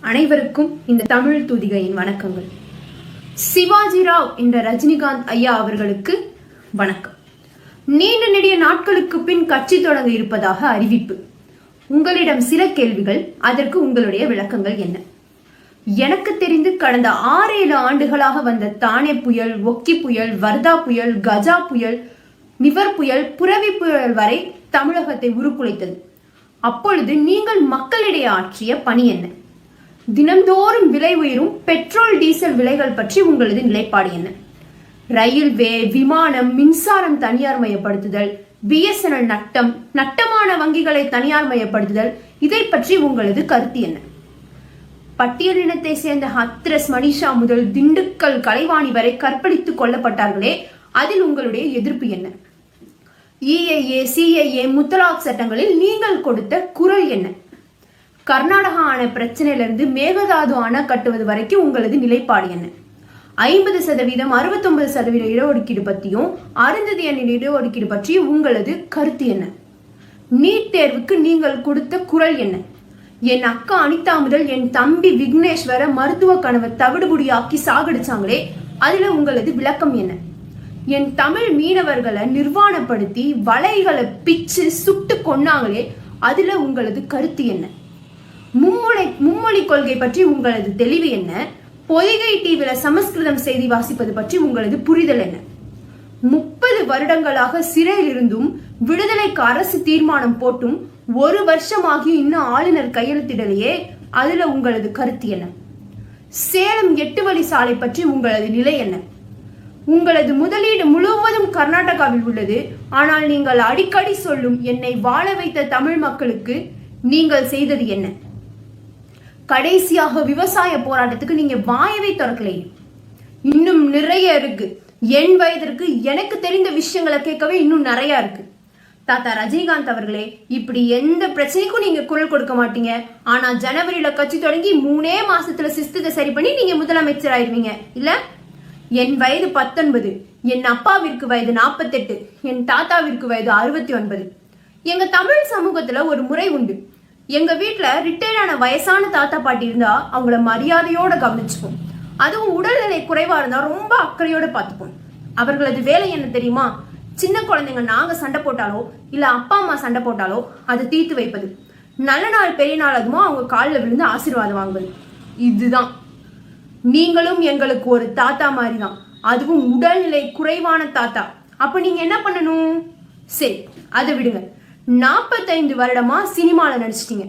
அனைவருக்கும் இந்த தமிழ் தூதிகையின் வணக்கங்கள். சிவாஜி ராவ் என்ற ரஜினிகாந்த் ஐயா அவர்களுக்கு வணக்கம். நீண்ட நெடிய நாட்களுக்கு பின் கட்சி தொடங்க இருப்பதாக அறிவிப்பு. உங்களிடம் சில கேள்விகள் அதற்கு உங்களுடைய விளக்கங்கள் என்ன? எனக்கு தெரிந்து கடந்த ஆறு ஏழு ஆண்டுகளாக வந்த தானே புயல் ஒக்கி புயல் வர்தா புயல் கஜா புயல் நிவர் புயல் புரவி புயல் வரை தமிழகத்தை உருக்குலைத்தது. அப்பொழுது நீங்கள் மக்களிடையே ஆற்றிய பணி என்ன? தினந்தோறும் விலை உயரும் பெட்ரோல் டீசல் விலைகள் பற்றி உங்களது நிலைப்பாடு என்ன? ரயில்வே விமானம் மின்சாரம் தனியார் மயப்படுத்துதல் பிஎஸ்என்எல் நட்டம் நட்டமான வங்கிகளை தனியார் மயப்படுத்துதல் இதை பற்றி உங்களது கருத்து என்ன? பட்டியலினத்தை சேர்ந்த ஹத்ரஸ் மனிஷா முதல் திண்டுக்கல் கலைவாணி வரை கற்பழித்துக் கொல்லப்பட்டார்களே அதில் உங்களுடைய எதிர்ப்பு என்ன? இஏஏ சிஏஏ முத்தலாக் சட்டங்களில் நீங்கள் கொடுத்த குரல் என்ன? கர்நாடகா அணை பிரச்சனையிலிருந்து மேகதாது அணை கட்டுவது வரைக்கும் உங்களது நிலைப்பாடு என்ன? ஐம்பது சதவீதம் அறுபத்தொன்பது சதவீத இடஒதுக்கீடு பற்றியும் அருந்ததி எண்ணின் இடஒதுக்கீடு பற்றியும் உங்களது கருத்து என்ன? நீட் தேர்வுக்கு நீங்கள் கொடுத்த குரல் என்ன? என் அக்கா அனிதா முதல் என் தம்பி விக்னேஸ்வர மருத்துவ கனவை தவிடுபுடியாக்கி சாகடிச்சாங்களே அதுல உங்களது விளக்கம் என்ன? என் தமிழ் மீனவர்களை நிர்வாணப்படுத்தி வலைகளை பிச்சு சுட்டு கொன்னாங்களே அதுல உங்களது கருத்து என்ன? மும்மொழி மும்மொழி கொள்கை பற்றி உங்களது தெளிவு என்ன? பொய்கை டிவில சமஸ்கிருதம் செய்தி வாசிப்பது பற்றி உங்களது புரிதல் என்ன? முப்பது வருடங்களாக சிறையில் இருந்தும் விடுதலைக்கு அரசு தீர்மானம் போட்டும் ஒரு வருஷமாகி இன்னும் ஆளுநர் கையெழுத்திடலையே அதுல உங்களது கருத்து என்ன? சேலம் எட்டு வழி சாலை பற்றி உங்களது நிலை என்ன? உங்களது முதலீடு முழுவதும் கர்நாடகாவில் உள்ளது. ஆனால் நீங்கள் அடிக்கடி சொல்லும் என்னை வாழ வைத்த தமிழ் மக்களுக்கு நீங்கள் செய்தது என்ன? கடைசியாக விவசாய போராட்டத்துக்கு நீங்க வாயவே திறக்கலையே. இன்னும் நிறைய இருக்கு. என் வயதிற்கு எனக்கு தெரிந்த விஷயங்களை கேட்கவே இன்னும் நிறைய இருக்கு. தாத்தா ரஜினிகாந்த் அவர்களே இப்படி எந்த பிரச்சனைக்கும் நீங்க குரல் கொடுக்க மாட்டீங்க. ஆனா ஜனவரியில கட்சி தொடங்கி மூணே மாசத்துல சிஸ்தத்தை சரி பண்ணி நீங்க முதலமைச்சர் ஆயிருவீங்க. இல்ல? என் வயது பத்தொன்பது என் அப்பாவிற்கு வயது நாற்பத்தெட்டு என் தாத்தாவிற்கு வயது அறுபத்தி ஒன்பது. எங்க தமிழ் சமூகத்துல ஒரு முறை உண்டு. எங்க வீட்டுல ரிட்டையர்ட் ஆன வயசான தாத்தா பாட்டி இருந்தா அவங்கள மரியாதையோட கவனிச்சுப்போம் அதுவும் உடல்நிலை குறைவா இருந்தா ரொம்ப அக்கறையோட பார்த்துப்போம் அவர்களது வேலை என்ன தெரியுமா? சின்ன குழந்தைங்க நாங்க சண்டை போட்டாலோ இல்ல அப்பா அம்மா சண்டை போட்டாலோ அதை தீர்த்து வைப்பது. நல்ல நாள் பெரிய நாள் அதுமோ அவங்க காலில் விழுந்து ஆசீர்வாதம் வாங்குவது. இதுதான். நீங்களும் எங்களுக்கு ஒரு தாத்தா மாதிரி தான் அதுவும் உடல்நிலை குறைவான தாத்தா. அப்ப நீங்க என்ன பண்ணணும்? சரி அதை விடுங்க. நாற்பத்தைந்து வருடமா சினிமால நடிச்சிட்டீங்க.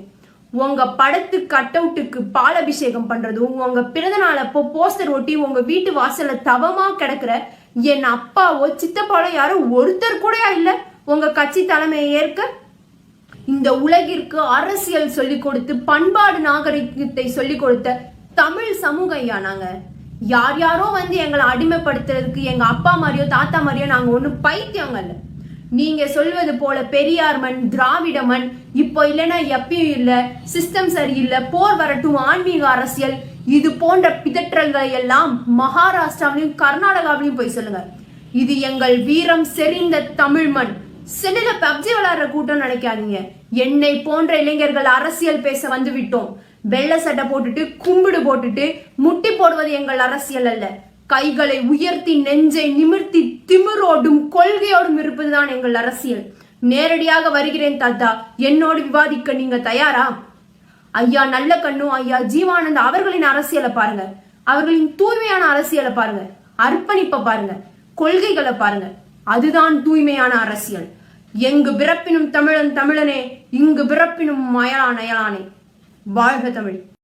உங்க படத்து கட் அவுட்டுக்கு பாலபிஷேகம் பண்றதும் உங்க பிறந்த நாள் அப்போ போஸ்டர் ஒட்டி உங்க வீட்டு வாசல்ல தவமா கிடக்குற என் அப்பாவோ சித்தப்பாவோ யாரோ ஒருத்தர் கூடயா இல்ல. உங்க கட்சி தலைமையை ஏற்க இந்த உலகிற்கு அரசியல் சொல்லிக் கொடுத்து பண்பாடு நாகரிகத்தை சொல்லிக் கொடுத்த தமிழ் சமூகம் ஐயா நாங்க. யார் யாரோ வந்து எங்களை அடிமைப்படுத்துறதுக்கு எங்க அப்பா மாதிரியோ தாத்தா மாதிரியோ நாங்க ஒன்றும் பைத்தியங்க இல்லை. நீங்க சொல்வது போல பெரியார் மண் திராவிட மண் இப்போ இல்லைன்னா எப்பயும் இல்ல சிஸ்டம் சரியில்லை போர் வரட்டும் ஆன்மீக அரசியல் இது போன்ற பிதற்றல்களை எல்லாம் மகாராஷ்டிராவிலையும் கர்நாடகாவிலையும் போய் சொல்லுங்க. இது எங்கள் வீரம் செறிந்த தமிழ் மண். சென்னையில பப்ஜி விளாடுற கூட்டம் நினைக்காதீங்க. என்னை போன்ற இளைஞர்கள் அரசியல் பேச வந்து விட்டோம். வெள்ளை சட்டை போட்டுட்டு கும்பிடு போட்டுட்டு முட்டி போடுவது எங்கள் அரசியல் அல்ல. கைகளை உயர்த்தி நெஞ்சை நிமிர்த்தி கொள்கையோடும் இருப்பதுதான் எங்கள் அரசியல். நேரடியாக வருகிறேன் தாத்தா. என்னோடு விவாதிக்க நீங்க தயாரா? ஐயா நல்ல கண்ணு ஐயா ஜீவானந்த் அவர்களின் அரசியலை பாருங்க. அவர்களின் தூய்மையான அரசியலை பாருங்க. அர்ப்பணிப்பை பாருங்க. கொள்கைகளை பாருங்க. அதுதான் தூய்மையான அரசியல். எங்கு பிறப்பினும் தமிழன் தமிழனே இங்கு பிறப்பினும் அயலான் அயலானே வாழ்க தமிழ்.